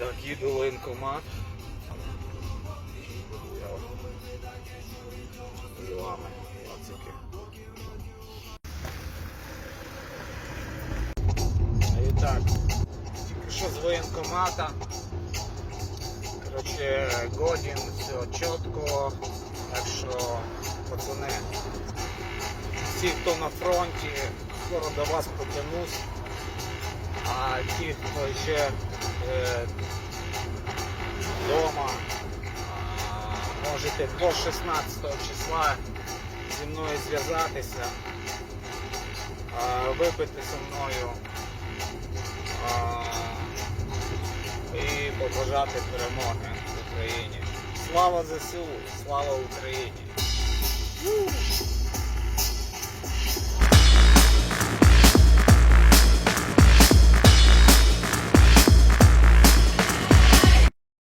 Так, їду в воєнкомат. З вами, пацики. І так, тільки що з воєнкомата. Короче, годин, все чітко. Так що, пацани, всі, хто на фронті, скоро до вас потянусь. А ті, хто ще е, можете до 16 числа зі мною зв'язатися, випити зі мною і побажати перемоги в Україні. Слава ЗСУ, слава Україні!